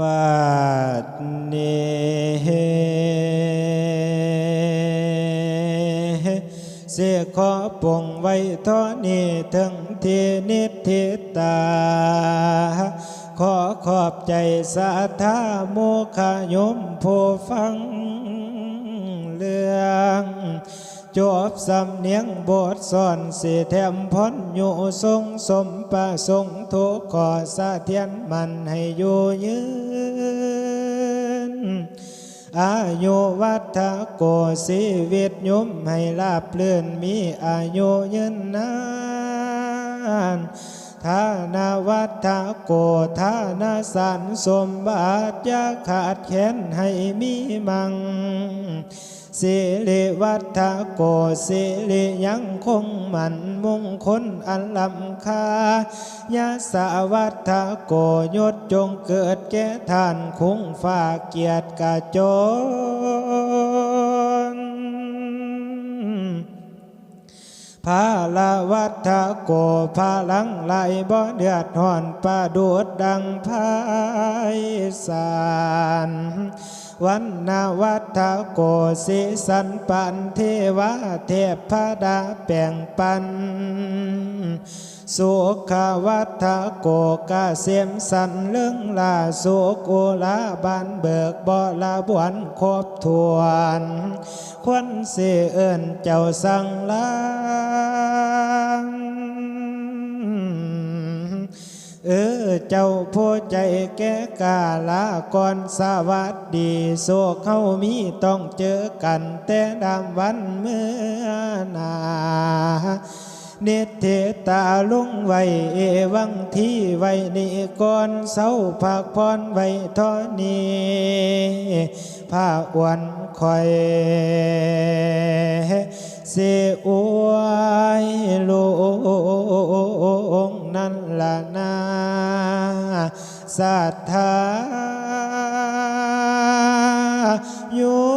บาดนี้เสียขอปวงไว้ท่านี้ถึงที่นิทิตา ขอขอบใจสาธาโมคายมผู้ฟังเรื่อง จบสำเนียงบทสอนสีแถมพ้นอยู่ทรงสมประสงค์ทุกขอสะเทียนมันให้อยู่ยืน อายุวัฒโกสีวิตยุมให้ลาบเลื่อนมีอายุยืนนาน ทานาวัฒโกทานาสันสมบัติยาขาดแขนให้มีมังสิริวัฒโกสิริยังคงมันมงคลอันลำคายาสาวัฒโกยศจงเกิดแก่ท่านคงฝากเกียรติกาจ พาลาวัฒโกพาลังไหลบ่เดือดห่อนประดูดดังพายสารวันนาวัฒโกสิสันปันเทวาเทพดาแป่งปันสุขวัฒโกกาเสียมสันเรื่องลาสุกุลาบานเบิกบ่ลาบวนครบทวน ควนเสเอินเจ้าสังลา เออเจ้าผู้ใจแก่กาลาก่อนสวัสดีโศกเขามีต้องเจอกันแต่ดำวันเมื่อนาเนตเทตาลุงไว้เอวังที่ไว้นี่ก่อนเศร้าผักพรไว้ทอนีผ้าอวนคอยเสอวยลุ ศรัทธาอยู่